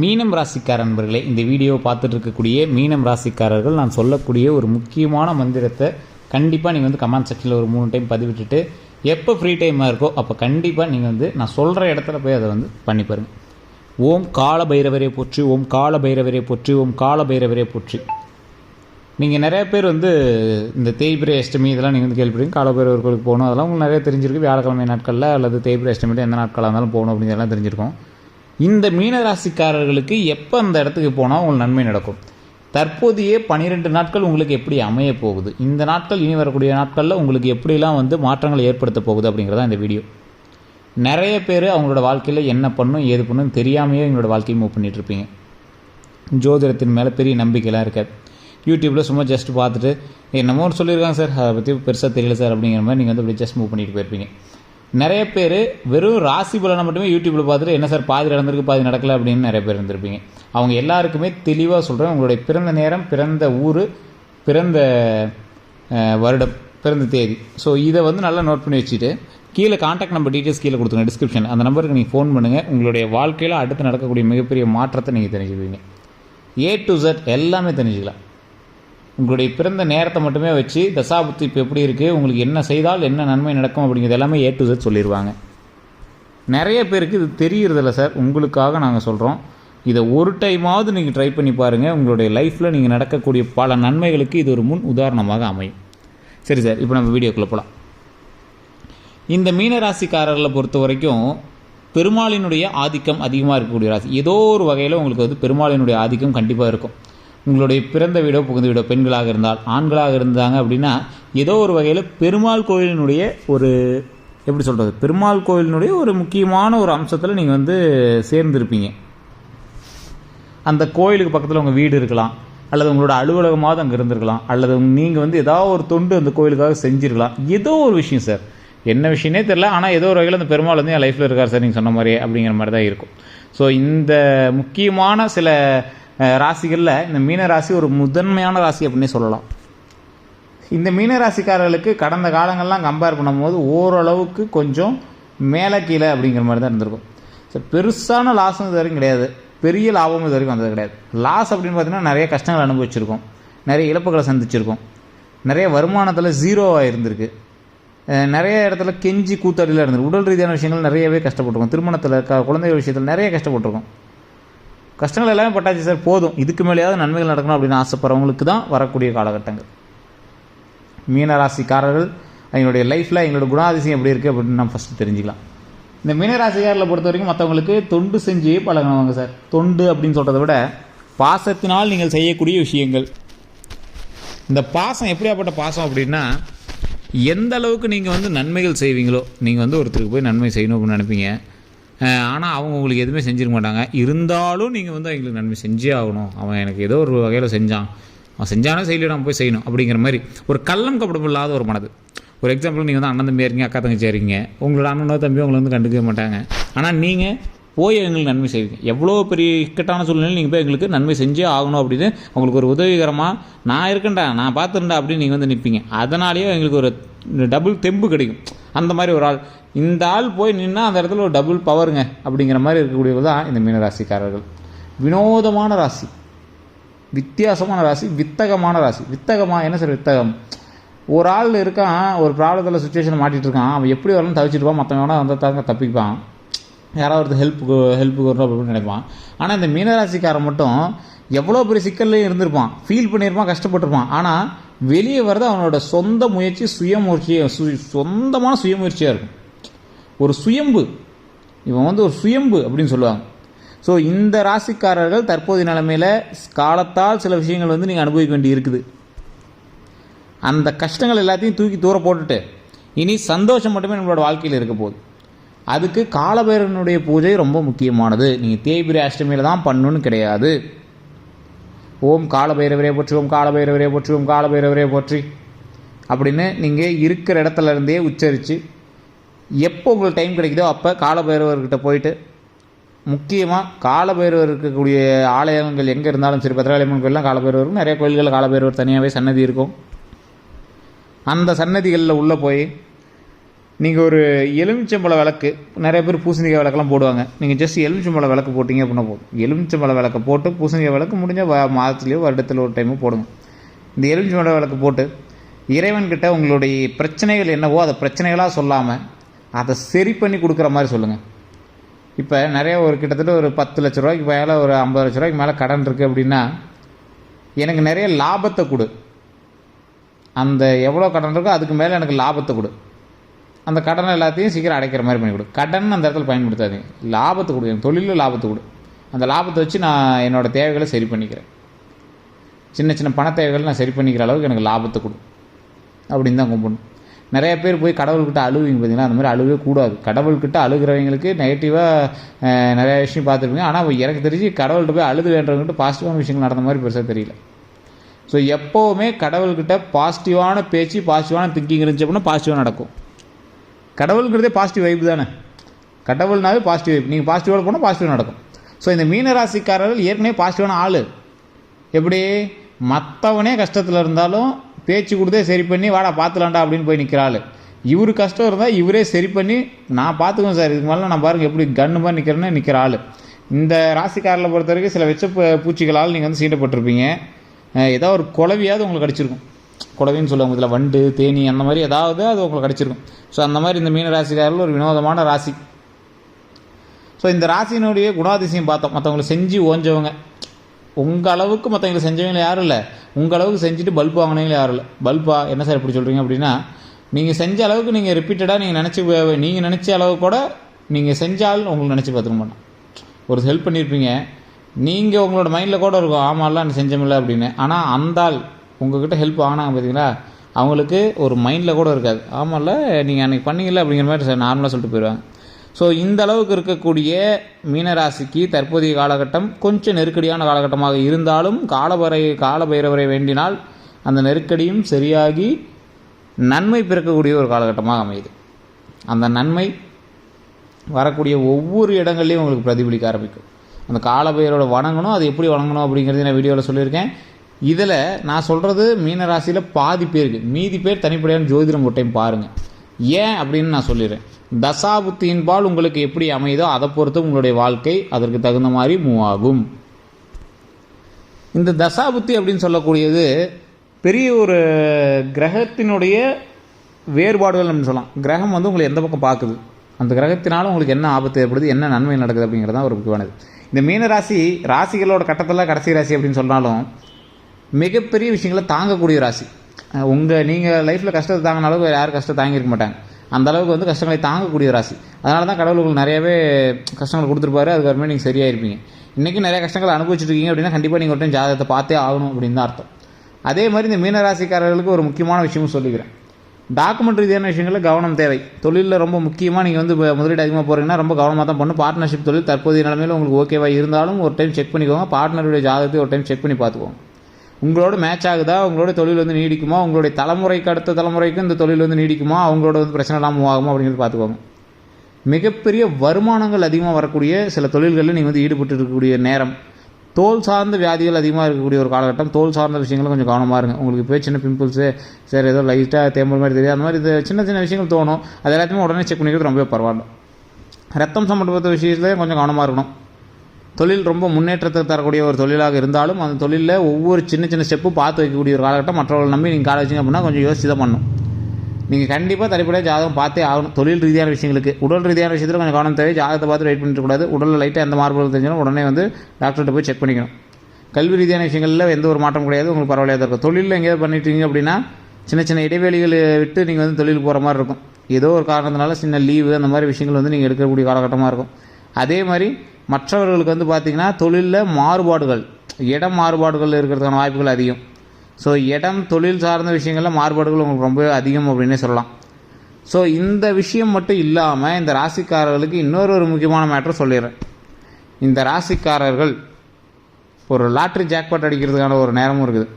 மீனம் ராசிக்கார நண்பர்களே இந்த வீடியோ பார்த்துட்டு இருக்கக்கூடிய மீனம் ராசிக்காரர்கள் நான் சொல்லக்கூடிய ஒரு முக்கியமான மந்திரத்தை கண்டிப்பாக நீங்கள் வந்து கமெண்ட் செக்ஷனில் ஒரு மூணு டைம் பதிவிட்டுட்டு எப்போ ஃப்ரீ டைமாக இருக்கோ அப்போ கண்டிப்பாக நீங்கள் வந்து நான் சொல்கிற இடத்துல போய் அதை வந்து பண்ணி பாருங்கள் ஓம் கால பைரவரே போற்றி ஓம் கால பைரவரே போற்றி ஓம் கால பைரவரே போற்றி. நீங்கள் நிறைய பேர் வந்து இந்த தேய்பிரை அஷ்டமி இதெல்லாம் நீங்கள் வந்து கேள்விப்படுறீங்க காலபைரவர் கோயிலுக்கு போகணும் அதெல்லாம் உங்களுக்கு நிறைய தெரிஞ்சிருக்கு. வியாழக்கிழமை நாட்களில் அல்லது தேய்பிரை அஷ்டமியில் எந்த நாட்களாக இருந்தாலும் போகணும் அப்படிங்கிறதெல்லாம் தெரிஞ்சிருக்கும். இந்த மீனராசிக்காரர்களுக்கு எப்போ அந்த இடத்துக்கு போனால் உங்களுக்கு நன்மை நடக்கும்? தற்போதைய பன்னிரெண்டு நாட்கள் உங்களுக்கு எப்படி அமைய போகுது? இந்த நாட்கள் இனி வரக்கூடிய நாட்களில் உங்களுக்கு எப்படிலாம் வந்து மாற்றங்களை ஏற்படுத்த போகுது அப்படிங்கிறதா இந்த வீடியோ. நிறைய பேர் அவங்களோட வாழ்க்கையில் என்ன பண்ணும் ஏது பண்ணும் தெரியாமையே எங்களோட வாழ்க்கையை மூவ் பண்ணிகிட்டு இருப்பீங்க ஜோதிடத்தின் மேலே பெரிய நம்பிக்கைலாம் இருக்காது. யூடியூப்பில் சும்மா ஜஸ்ட் பார்த்துட்டு என்னமோ சொல்லியிருக்காங்க சார் அதை பற்றி பெருசாக தெரியல சார் அப்படிங்கிற மாதிரி நீங்கள் வந்து அப்படி ஜஸ்ட் மூவ் பண்ணிட்டு போயிருப்பீங்க. நிறைய பேர் வெறும் ராசி பலனை மட்டுமே யூடியூப்பில் பார்த்துட்டு என்ன சார் பாதி நடந்திருக்கு பாதி நடக்கலை அப்படின்னு நிறைய பேர் இருந்திருப்பீங்க. அவங்க எல்லாருக்குமே தெளிவாக சொல்கிறேன் உங்களுடைய பிறந்த நேரம் பிறந்த ஊர் பிறந்த வருடம் பிறந்த தேதி. ஸோ இதை வந்து நல்லா நோட் பண்ணி வச்சுட்டு கீழே காண்டாக்ட் நம்பர் டீட்டெயில்ஸ் கீழே கொடுத்துருங்க டிஸ்கிரிப்ஷன் அந்த நம்பருக்கு நீங்கள் ஃபோன் பண்ணுங்கள் உங்களுடைய வாழ்க்கையில் அடுத்து நடக்கக்கூடிய மிகப்பெரிய மாற்றத்தை நீங்கள் தெரிஞ்சுக்குவீங்க. ஏ டு ஜெட் எல்லாமே தெரிஞ்சுக்கலாம். உங்களுடைய பிறந்த நேரத்தை மட்டுமே வச்சு தசாபுத்தி இப்போ எப்படி இருக்குது உங்களுக்கு என்ன செய்தால் என்ன நன்மை நடக்கும் அப்படிங்கிறது எல்லாமே ஏ டு சொல்லிடுவாங்க நிறைய பேருக்கு இது தெரியறதில்ல சார். உங்களுக்காக நாங்கள் சொல்கிறோம் இதை ஒரு டைமாவது நீங்கள் ட்ரை பண்ணி பாருங்கள் உங்களுடைய லைஃப்பில் நீங்கள் நடக்கக்கூடிய பல நன்மைகளுக்கு இது ஒரு முன் உதாரணமாக அமையும். சரி சார் இப்போ நம்ம வீடியோக்குள்ளே போகலாம் இந்த மீனராசிக்காரர்களை பொறுத்த வரைக்கும் பெருமாளினுடைய ஆதிக்கம் அதிகமாக இருக்கக்கூடிய ராசி. ஏதோ ஒரு வகையில் உங்களுக்கு வந்து பெருமாளினுடைய ஆதிக்கம் கண்டிப்பாக இருக்கும். உங்களுடைய பிறந்த வீடோ புகுந்த வீடோ பெண்களாக இருந்தால் ஆண்களாக இருந்தாங்க அப்படின்னா ஏதோ ஒரு வகையில் பெருமாள் கோயிலினுடைய ஒரு எப்படி சொல்கிறது பெருமாள் கோயிலினுடைய ஒரு முக்கியமான ஒரு அம்சத்தில் நீங்கள் வந்து சேர்ந்துருப்பீங்க. அந்த கோயிலுக்கு பக்கத்தில் உங்கள் வீடு இருக்கலாம் அல்லது உங்களோட அலுவலகமாவது அங்கே இருந்திருக்கலாம் அல்லது நீங்கள் வந்து ஏதாவது ஒரு தொண்டு அந்த கோயிலுக்காக செஞ்சுருக்கலாம். ஏதோ ஒரு விஷயம் சார். என்ன விஷயமே தெரில ஆனால் ஏதோ ஒரு வகையில் அந்த பெருமாள் வந்து என் லைஃப்பில் இருக்கார் சார் நீங்கள் சொன்ன மாதிரியே அப்படிங்கிற மாதிரி தான் இருக்கும். ஸோ இந்த முக்கியமான சில ராசிகளில் இந்த மீன ராசி ஒரு முதன்மையான ராசி அப்படின்னே சொல்லலாம். இந்த மீன ராசிக்காரர்களுக்கு கடந்த காலங்கள்லாம் கம்பேர் பண்ணும்போது ஓரளவுக்கு கொஞ்சம் மேலே கீழே அப்படிங்கிற மாதிரி தான் இருந்திருக்கும். ஸோ பெருசான லாஸும் இது வரைக்கும் கிடையாது. பெரிய லாபமும் இது வரைக்கும் வந்தது கிடையாது. லாஸ் அப்படின்னு பார்த்தீங்கன்னா நிறைய கஷ்டங்கள் அனுபவிச்சிருக்கோம். நிறைய இழப்புகளை சந்திச்சிருக்கோம். நிறைய வருமானத்தில் ஜீரோவாக இருந்திருக்கு. நிறைய இடத்துல கெஞ்சி கூத்தாடியில் இருந்திருக்கு. உடல் ரீதியான விஷயங்கள் நிறையவே கஷ்டப்பட்டிருக்கோம். திருமணத்தில் க குழந்தைகள் விஷயத்தில் நிறைய கஷ்டப்பட்டிருக்கோம். கஷ்டங்கள் எல்லாமே பட்டாச்சு சார் போதும். இதுக்கு மேலேயாவது நன்மைகள் நடக்கணும் அப்படின்னு ஆசைப்படுறவங்களுக்கு தான் வரக்கூடிய காலகட்டங்கள். மீனராசிக்காரர்கள் எங்களுடைய லைஃப்பில் எங்களோட குணாதிசயம் எப்படி இருக்குது அப்படின்னு நம்ம ஃபஸ்ட்டு தெரிஞ்சுக்கலாம். இந்த மீனராசிக்காரில் பொறுத்த வரைக்கும் மற்றவங்களுக்கு தொண்டு செஞ்சு பழகினவங்க சார். தொண்டு அப்படின்னு சொல்கிறத விட பாசத்தினால் நீங்கள் செய்யக்கூடிய விஷயங்கள். இந்த பாசம் எப்படியாப்பட்ட பாசம் அப்படின்னா எந்த அளவுக்கு நீங்கள் வந்து நன்மைகள் செய்வீங்களோ நீங்கள் வந்து ஒருத்தருக்கு போய் நன்மை செய்யணும் அப்படின்னு நினைப்பீங்க. ஆனால் அவங்க உங்களுக்கு எதுவுமே செஞ்சிருக்க மாட்டாங்க. இருந்தாலும் நீங்கள் வந்து அவங்களுக்கு நன்மை செஞ்சே ஆகணும். அவன் எனக்கு ஏதோ ஒரு வகையில் செஞ்சான். அவன் செஞ்சானே செய்யல நம்ம போய் செய்யணும் அப்படிங்கிற மாதிரி ஒரு கள்ளம் கப்படம் இல்லாத ஒரு மனது. ஒரு எக்ஸாம்பிள் நீங்கள் வந்து அண்ணன் தம்பியாக இருக்கீங்க அக்கா தங்கச்சியாக இருக்கீங்க. உங்களோட அண்ணனோ தம்பியோ உங்களை வந்து கண்டுக்கவே மாட்டாங்க. ஆனால் நீங்கள் போய் எங்களுக்கு நன்மை செய்வீங்க. எவ்வளோ பெரிய இக்கட்டான சூழ்நிலையில் நீங்கள் போய் எங்களுக்கு நன்மை செஞ்சே ஆகணும் அப்படின்னு உங்களுக்கு ஒரு உதவிகரமாக நான் இருக்கேன்டா நான் பார்த்துருண்டா அப்படின்னு நீங்கள் வந்து நிற்பீங்க. அதனாலேயே எங்களுக்கு ஒரு டபுள் தெம்பு கிடைக்கும். அந்த மாதிரி ஒரு ஆள். இந்த ஆள் போய் நின்னால் அந்த இடத்துல ஒரு டபுள் பவருங்க அப்படிங்கிற மாதிரி இருக்கக்கூடியவர் தான் இந்த மீனராசிக்காரர்கள் வினோதமான ராசி. வித்தியாசமான ராசி வித்தகமான ராசி. வித்தகமாக என்ன சார் வித்தகம்? ஒரு ஆள் இருக்கான் ஒரு ப்ராப்ளத்தில் சுச்சுவேஷன் மாட்டிட்டு இருக்கான். அவன் எப்படி வரணும்னு தவிச்சிருப்பான் மற்றவனோட மற்றவங்க வந்து தாங்க தப்பிப்பான். யாராவது ஒருத்தர் ஹெல்ப்புக்கு ஹெல்ப்புக்கு வரணும் அப்படின்னு நினைப்பான். ஆனால் இந்த மீனராசிக்காரன் மட்டும் எவ்வளோ பெரிய சிக்கல்லையும் இருந்திருப்பான். ஃபீல் பண்ணியிருப்பான் கஷ்டப்பட்டிருப்பான். ஆனால் வெளியே வர்றது அவனோட சொந்த முயற்சி சுயமுயற்சியாக சு சொந்தமான சுயமுயற்சியாக இருக்கும். ஒரு சுயம்பு. இவன் வந்து ஒரு சுயம்பு அப்படின்னு சொல்லுவாங்க. ஸோ இந்த ராசிக்காரர்கள் தற்போதைய நிலைமையில் காலத்தால் சில விஷயங்கள் வந்து நீங்கள் அனுபவிக்க வேண்டி இருக்குது. அந்த கஷ்டங்கள் எல்லாத்தையும் தூக்கி தூர போட்டுட்டு இனி சந்தோஷம் மட்டுமே நம்மளோட வாழ்க்கையில் இருக்க போகுது. அதுக்கு காலபைரவனுடைய பூஜை ரொம்ப முக்கியமானது. நீங்கள் தேய்பிரி அஷ்டமியில் தான் பண்ணணுன்னு கிடையாது. ஓம் காலபைரவரே போற்றி ஓம் காலபைரவரே போற்றி ஓம் காலபைரவரே போற்றி. அப்படின்னு நீங்கள் இருக்கிற இடத்துல இருந்தே உச்சரித்து எப்போ உங்களுக்கு டைம் கிடைக்குதோ அப்போ காலபைரவர்கிட்ட போயிட்டு முக்கியமாக காலபைரவர் இருக்கக்கூடிய ஆலயங்கள் எங்கே இருந்தாலும் சரி பத்திராலயம்மன் கோயிலாம் காலபைரவர் நிறைய கோயில்களில் காலபைரவர் தனியாகவே சன்னதி இருக்கும். அந்த சன்னதிகளில் உள்ளே போய் நீங்கள் ஒரு எலுமிச்சம்பழ விளக்கு நிறைய பேர் பூசணிக்காய் விளக்கெல்லாம் போடுவாங்க. நீங்கள் ஜஸ்ட் எலுமிச்சம்பழ விளக்கு போட்டிங்க அப்படின்னா போதும். எலுமிச்சம்பழ விளக்கு போட்டு பூசணிக்காய் விளக்கு முடிஞ்சால் மாதத்துலேயோ வருடத்தில் ஒரு டைமோ போடுங்க. இந்த எலுமிச்சம்பழ விளக்கு போட்டு இறைவன்கிட்ட உங்களுடைய பிரச்சனைகள் என்னவோ அதை பிரச்சனைகளாக சொல்லாமல் அதை சரி பண்ணி கொடுக்குற மாதிரி சொல்லுங்கள் இப்போ நிறைய ஒரு கிட்டத்தட்ட ஒரு பத்து லட்ச ரூபாய்க்கு மேலே ஒரு ஐம்பது லட்ச ரூபாய்க்கு மேலே கடன் இருக்குது அப்படின்னா எனக்கு நிறைய லாபத்தை கொடு. அந்த எவ்வளோ கடன் இருக்கோ அதுக்கு மேலே எனக்கு லாபத்தை கொடு. அந்த கடனை எல்லாத்தையும் சீக்கிரம் அடைக்கிற மாதிரி பண்ணி கொடு. கடன் அந்த இடத்துல பயன்படுத்தாதீங்க. லாபத்தை கொடு. என் தொழிலில் லாபத்தை கொடு. அந்த லாபத்தை வச்சு நான் என்னோடய தேவைகளை சரி பண்ணிக்கிறேன். சின்ன சின்ன பண தேவைகளை நான் சரி பண்ணிக்கிற அளவுக்கு எனக்கு லாபத்தை கொடு. அப்படின்னு தான் கும்பிடணும். நிறைய பேர் போய் கடவுள்கிட்ட அழுவீங்க பார்த்தீங்கன்னா அந்த மாதிரி அழுவே கூடாது. கடவுள்கிட்ட அழுகிறவங்களுக்கு நெகட்டிவாக நிறைய விஷயம் பார்த்துருப்பீங்க. ஆனால் எனக்கு தெரிஞ்சு கடவுள்கிட்ட போய் அழுது வேண்டவங்ககிட்ட பாசிட்டிவான விஷயங்கள் நடந்த மாதிரி பெருசாக தெரியல. ஸோ எப்போவுமே கடவுள்கிட்ட பாசிட்டிவான பேச்சு பாசிட்டிவான திங்கிங் இருந்துச்சு அப்படின்னா பாசிட்டிவாக நடக்கும். கடவுளுங்கிறதே பாசிட்டிவ் வைப் தானே? கடவுள்னாவே பாசிட்டிவ் வைப் நீங்கள் பாசிட்டிவாக போனால் பாசிட்டிவ் நடக்கும். ஸோ இந்த மீனராசிக்காரர்கள் ஏற்கனவே பாசிட்டிவான ஆள். எப்படி? மற்றவனே கஷ்டத்தில் இருந்தாலும் பேச்சு கொடுத்தே சரி பண்ணி வாடா பார்த்துலாண்டா அப்படின்னு போய் நிற்கிற ஆள். இவர் கஷ்டம் இருந்தால் இவரே சரி பண்ணி நான் பார்த்துக்குவேன் சார். இதுக்கு மேலே நான் பாருங்கள் எப்படி கன்று மாதிரி நிற்கிறேன்னு நிற்கிற ஆள். இந்த ராசிக்காரில் பொறுத்த வரைக்கும் சில வெச்ச பூச்சிகளால் நீங்கள் வந்து சீண்டப்பட்டிருப்பீங்க. ஏதோ ஒரு குளவியாவது உங்களுக்கு கிடச்சிருக்கும் குடவின்னு சொல்லுவாங்க இதில் வண்டு தேனி அந்த மாதிரி ஏதாவது அது உங்களுக்கு கிடச்சிருக்கும். ஸோ அந்த மாதிரி இந்த மீன ராசிக்காரர்கள் ஒரு வினோதமான ராசி. ஸோ இந்த ராசியினுடைய குணாதிசயம் பார்த்தோம். மற்றவங்களை செஞ்சு ஓஞ்சவங்க. உங்கள் அளவுக்கு மற்றவங்களை செஞ்சவங்க யாரும் இல்லை. உங்கள் அளவுக்கு செஞ்சுட்டு பல்ப் வாங்கினவங்க யாரும் இல்லை. பல்பா என்ன சார் இப்படி சொல்கிறீங்க அப்படின்னா நீங்கள் செஞ்ச அளவுக்கு நீங்கள் ரிப்பீட்டடாக நீங்கள் நினச்சி நீங்கள் நினச்ச அளவு கூட நீங்கள் செஞ்சால் உங்களுக்கு நினச்சி பார்த்துக்க மாட்டோம். ஒரு ஹெல்ப் பண்ணியிருப்பீங்க நீங்கள் உங்களோட மைண்டில் கூட இருக்கும் ஆமாம்லாம் செஞ்சமில்ல அப்படின்னு. ஆனால் அந்த ஆள் உங்ககிட்ட ஹெல்ப் ஆனாங்க பார்த்தீங்களா அவங்களுக்கு ஒரு மைண்டில் கூட இருக்காது. ஆமாம்ல நீங்கள் அன்றைக்கி பண்ணீங்கல்ல அப்படிங்கிற மாதிரி நார்மலாக சொல்லிட்டு போயிடுவாங்க ஸோ இந்த அளவுக்கு இருக்கக்கூடிய மீனராசிக்கு தற்போதைய காலகட்டம் கொஞ்சம் நெருக்கடியான காலகட்டமாக இருந்தாலும் காலபரை காலபைரவரை வேண்டினால் அந்த நெருக்கடியும் சரியாகி நன்மை பிறக்கக்கூடிய ஒரு காலகட்டமாக அமையுது. அந்த நன்மை வரக்கூடிய ஒவ்வொரு இடங்கள்லையும் உங்களுக்கு பிரதிபலிக்க ஆரம்பிக்கும். அந்த காலபைரவரை வணங்கணும் அது எப்படி வணங்கணும் அப்படிங்கிறது நான் வீடியோவில் சொல்லியிருக்கேன். இதில் நான் சொல்கிறது மீனராசியில் பாதி பேருக்கு மீதி பேர் தனிப்படையான ஜோதிடம் ஒரு டைம் பாருங்கள் ஏன் அப்படின்னு நான் சொல்லிடுறேன். தசாபுத்தியின்பால் உங்களுக்கு எப்படி அமையுதோ அதை பொறுத்து உங்களுடைய வாழ்க்கை அதற்கு தகுந்த மாதிரி மூவ் ஆகும். இந்த தசாபுத்தி அப்படின்னு சொல்லக்கூடியது பெரிய ஒரு கிரகத்தினுடைய வேறுபாடுகள் அப்படின்னு சொல்லலாம். கிரகம் வந்து உங்களை எந்த பக்கம் பார்க்குது? அந்த கிரகத்தினால உங்களுக்கு என்ன ஆபத்து ஏற்படுது? என்ன நன்மை நடக்குது அப்படிங்கிறது தான் ஒரு முக்கியமானது. இந்த மீன ராசி ராசிகளோட கட்டத்தில் கடைசி ராசி அப்படின்னு சொன்னாலும் மிகப்பெரிய விஷயங்களை தாங்கக்கூடிய ராசி. உங்கள் நீங்கள் லைஃப்பில் கஷ்டத்தை தாங்கின அளவுக்கு வேறு யாரும் கஷ்டம் தாங்கியிருக்க மாட்டாங்க. அந்த அளவுக்கு வந்து கஷ்டங்களை தாங்கக்கூடிய ராசி. அதனால தான் கடவுளுக்கு நிறையவே கஷ்டங்கள் கொடுத்துருப்பாரு. அதுக்கப்புறமே நீங்கள் சரியாயிருப்பீங்க. இன்றைக்கி நிறைய கஷ்டங்களை அனுபவிச்சிருக்கீங்க அப்படின்னா கண்டிப்பாக நீங்கள் ஒரு டைம் ஜாதகத்தை பார்த்தே ஆகணும் அப்படின்னு தான் அர்த்தம். அதே மாதிரி இந்த மீனராசிக்காரர்களுக்கு ஒரு முக்கியமான விஷயமும் சொல்லிக்கிறேன். டாக்குமெண்ட் ரீதியான விஷயங்களில் கவனம் தேவை. தொழிலில் ரொம்ப முக்கியமாக நீங்கள் வந்து முதலீடு அதிகமாக போகிறீங்கன்னா ரொம்ப கவனமாக தான் பண்ணும் பார்ட்னர்ஷிப் தொழில் தற்போதைய நிலமையில் உங்களுக்கு ஓகேவாக இருந்தாலும் ஒரு டைம் செக் பண்ணிக்கோங்க. பார்ட்னருடைய ஜாதகத்தை ஒரு டைம் செக் பண்ணி பார்த்துக்கோங்க. உங்களோட மேட்ச் ஆகுதா? உங்களோட தொழில் வந்து நீடிக்குமா? உங்களுடைய தலைமுறைக்கு அடுத்த தலைமுறைக்கும் இந்த தொழில் வந்து நீடிக்குமா? அவங்களோட வந்து பிரச்சனை இல்லாமல் ஆகுமா? அப்படிங்கிறது பார்த்துக்கோங்க. மிகப்பெரிய வருமானங்கள் அதிகமாக வரக்கூடிய சில தொழில்களில் நீங்கள் வந்து ஈடுபட்டு இருக்கக்கூடிய நேரம். தோல் சார்ந்த வியாதிகள் அதிகமாக இருக்கக்கூடிய ஒரு காலகட்டம். தோல் சார்ந்த விஷயங்களும் கொஞ்சம் கவனமாக இருங்க. உங்களுக்கு போய் சின்ன பிம்பிள்ஸு சரி ஏதோ லைட்டாக தேம்பல் மாதிரி தெரியாது. அந்த மாதிரி இது சின்ன சின்ன விஷயங்கள் தோணும். அது எல்லாத்தையுமே உடனே செக் பண்ணிக்கிறது ரொம்பவே பரவாயில்ல. ரத்தம் சம்மந்தப்பட்ட விஷயத்துலேயும் கொஞ்சம் கவனமாக இருக்கணும். தொழில் ரொம்ப முன்னேற்றத்தை தரக்கூடிய ஒரு தொழிலாக இருந்தாலும் அந்த தொழிலில் ஒவ்வொரு சின்ன சின்ன ஸ்டெப்பு பார்த்து வைக்கக்கூடிய ஒரு காலகட்டம் மற்றவர்கள் நம்பி நீங்கள் காலை வச்சிங்க அப்படின்னா கொஞ்சம் யோசிச்சு தான் பண்ணணும். நீங்கள் கண்டிப்பாக தனிப்படையாக ஜாதகம் பார்த்தே ஆகணும். தொழில் ரீதியான விஷயங்களுக்கு. உடல் ரீதியான விஷயத்தில் கொஞ்சம் கவனம் தேவை. ஜாதகத்தை பார்த்து வெயிட் பண்ணிட்டுக்கூடாது உடலில் லைட்டாக எந்த மாறுபாடு தெரிஞ்சாலும் உடனே வந்து டாக்டர்கிட்ட போய் செக் பண்ணிக்கணும். கல்வி ரீதியான விஷயங்களில் எந்த ஒரு மாற்றம் கிடையாது. உங்களுக்கு பரவாயில்லையாக தான் இருக்கும். தொழிலில் எங்கேயாவது பண்ணிட்டீங்க அப்படின்னா சின்ன சின்ன இடைவெளிகளை விட்டு நீங்கள் வந்து தொழிலுக்கு போகிற மாதிரி இருக்கும். ஏதோ ஒரு காரணத்தினால சின்ன லீவு அந்த மாதிரி விஷயங்கள் வந்து நீங்கள் எடுக்கக்கூடிய காலகட்டமாக இருக்கும். அதே மாதிரி மற்றவர்களுக்கு வந்து பார்த்திங்கன்னா தொழிலில் மாறுபாடுகள். இடம் மாறுபாடுகள் இருக்கிறதுக்கான வாய்ப்புகள் அதிகம். ஸோ இடம் தொழில் சார்ந்த விஷயங்களில் மாறுபாடுகள் உங்களுக்கு ரொம்ப அதிகம் அப்படின்னே சொல்லலாம். ஸோ இந்த விஷயம் மட்டும் இல்லாமல் இந்த ராசிக்காரர்களுக்கு இன்னொரு ஒரு முக்கியமான மேட்ரு சொல்லிடுறேன். இந்த ராசிக்காரர்கள் ஒரு லாட்ரி ஜாக்பாட் அடிக்கிறதுக்கான ஒரு நேரமும் இருக்குது.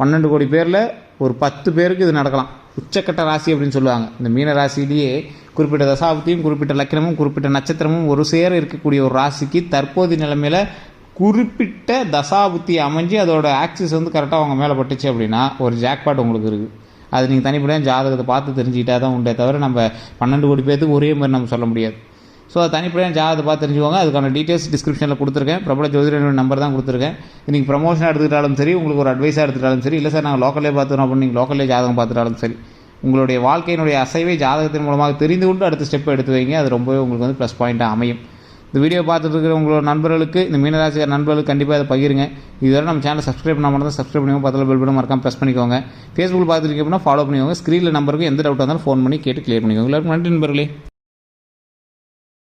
பன்னெண்டு கோடி பேரில் ஒரு பத்து பேருக்கு இது நடக்கலாம். உச்சக்கட்ட ராசி அப்படின்னு சொல்லுவாங்க. இந்த மீன ராசியிலேயே குறிப்பிட்ட தசாபத்தியும் குறிப்பிட்ட லக்கணமும் குறிப்பிட்ட நட்சத்திரமும் ஒரு சேர இருக்கக்கூடிய ஒரு ராசிக்கு தற்போதைய நிலைமையில் குறிப்பிட்ட தசாபுத்தி அமைஞ்சு அதோட ஆக்சிஸ் வந்து கரெக்டாக அவங்க மேலே பட்டுச்சு அப்படின்னா ஒரு ஜாக்பாட் உங்களுக்கு இருக்குது அது நீங்கள் தனிப்படையாக ஜாதகத்தை பார்த்து தெரிஞ்சுக்கிட்டா தான் உண்டே தவிர நம்ம பன்னெண்டு கோடி பேர்த்துக்கு ஒரே மாதிரி நம்ம சொல்ல முடியாது. ஸோ அது தனிப்படையாக ஜாதகத்தை பார்த்து தெரிஞ்சுக்கோங்க. அதுக்கான டீட்டெயில்ஸ் டிஸ்கிரிப்ஷனில் கொடுத்துருக்கேன். பிரபல ஜோதிடனோட நம்பர் தான் கொடுத்துருக்கேன். நீங்கள் ப்ரமோஷன் எடுத்துக்கிட்டாலும் சரி உங்களுக்கு ஒரு அட்வைஸாக எடுத்துட்டாலும் சரி இல்லை சார் நாங்கள் லோக்கல்லே பார்த்துறோம் அப்படின்னு நீங்கள் லோக்கல்லே ஜாதகம் பார்த்துட்டாலும் சரி உங்களுடைய வாழ்க்கையினுடைய அசைவை ஜாதகத்தின் மூலமாக தெரிந்து கொண்டு அடுத்த ஸ்டெப் எடுத்து வைங்க. அது ரொம்பவே உங்களுக்கு வந்து ப்ளஸ் பாயிண்ட்டாக அமையும். இந்த வீடியோ பார்த்துட்டு இருக்கிற உங்களோட நண்பர்களுக்கு இந்த மீனராசிக்கார நண்பர்களுக்கு கண்டிப்பாக அதை பகிருங்க. இதுவரை நம்ம சேனல் சப்ஸ்கிரைப் பண்ணாமல் தான் சப்ஸ்கிரைப் பண்ணிக்கோங்க. பக்கத்தில் பெல் பட்டன் மறக்காம ப்ரெஸ் பண்ணிக்கோங்க. ஃபேஸ்புக் பார்த்துருக்கீங்க அப்படின்னா ஃபாலோ பண்ணிக்கோங்க. ஸ்க்ரீனில் நம்பருக்கு எந்த டவுட் வந்தாலும் ஃபோன் பண்ணி கேட்டு கிளியர் பண்ணிக்கோங்க. எல்லாருக்கும் நன்றி நண்பர்களே.